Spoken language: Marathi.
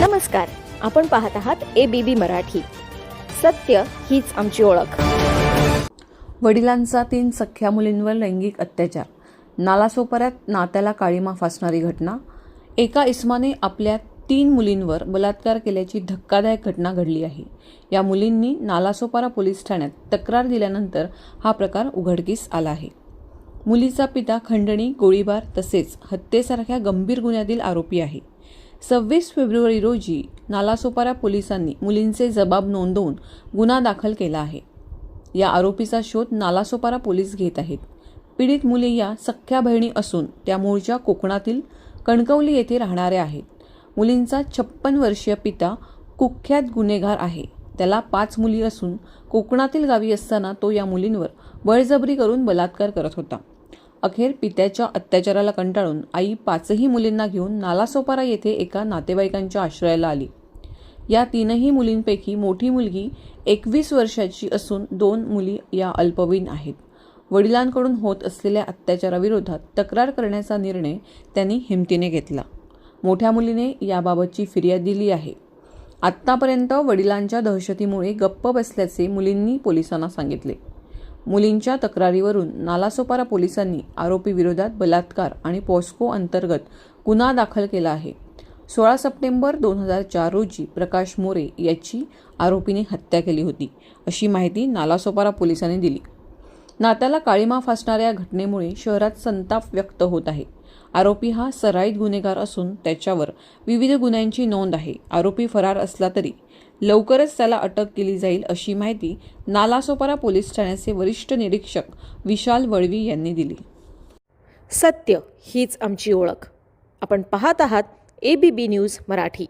नमस्कार आपण पाहत आहात ए बी बी मराठी. सत्य हीच आमची ओळख. वडिलांचा तीन सख्या मुलींवर लैंगिक अत्याचार. नालासोपाऱ्यात नात्याला काळीमा फासणारी घटना. एका इस्माने आपल्या तीन मुलींवर बलात्कार केल्याची धक्कादायक घटना घडली आहे. या मुलींनी नालासोपारा पोलीस ठाण्यात तक्रार दिल्यानंतर हा प्रकार उघडकीस आला आहे. मुलीचा पिता खंडणी गोळीबार तसेच हत्येसारख्या गंभीर गुन्ह्यातील आरोपी आहे. सव्वीस फेब्रुवारी रोजी नालासोपारा पोलिसांनी मुलींचे जबाब नोंदवून गुन्हा दाखल केला आहे. या आरोपीचा शोध नालासोपारा पोलीस घेत आहेत. पीडित मुली या सख्ख्या बहिणी असून त्या मूळच्या कोकणातील कणकवली येथे राहणाऱ्या आहेत. मुलींचा छप्पन वर्षीय पिता कुख्यात गुन्हेगार आहे. त्याला पाच मुली असून कोकणातील गावी असताना तो या मुलींवर बळजबरी करून बलात्कार करत होता. अखेर पित्याच्या अत्याचाराला कंटाळून आई पाचही मुलींना घेऊन नालासोपारा येथे एका नातेवाईकांच्या आश्रयाला आली. या तीनही मुलींपैकी मोठी मुलगी एकवीस वर्षाची असून दोन मुली या अल्पवयीन आहेत. वडिलांकडून होत असलेल्या अत्याचाराविरोधात तक्रार करण्याचा निर्णय त्यांनी हिमतीने घेतला. मोठ्या मुलीने याबाबतची फिर्याद दिली आहे. आत्तापर्यंत वडिलांच्या दहशतीमुळे गप्प बसल्याचे मुलींनी पोलिसांना सांगितले. मुलींच्या तक्रारीवरून नालासोपारा पोलिसांनी आरोपी विरोधात बलात्कार आणि पॉस्को अंतर्गत गुन्हा दाखल केला आहे. सोळा सप्टेंबर दोन हजार चार रोजी प्रकाश मोरे याची आरोपीने हत्या केली होती अशी माहिती नालासोपारा पोलिसांनी दिली. नात्याला काळीमा फासणाऱ्या घटनेमुळे शहरात संताप व्यक्त होत आहे. आरोपी हा सराईत गुन्हेगार असून त्याच्यावर विविध गुन्ह्यांची नोंद आहे. आरोपी फरार असला तरी लवकरच त्याला अटक केली जाईल अशी माहिती नालासोपारा पोलीस ठाण्याचे वरिष्ठ निरीक्षक विशाल वळवी यांनी दिली. सत्य हीच आमची ओळख. आपण पाहत आहात A B B news Marathi.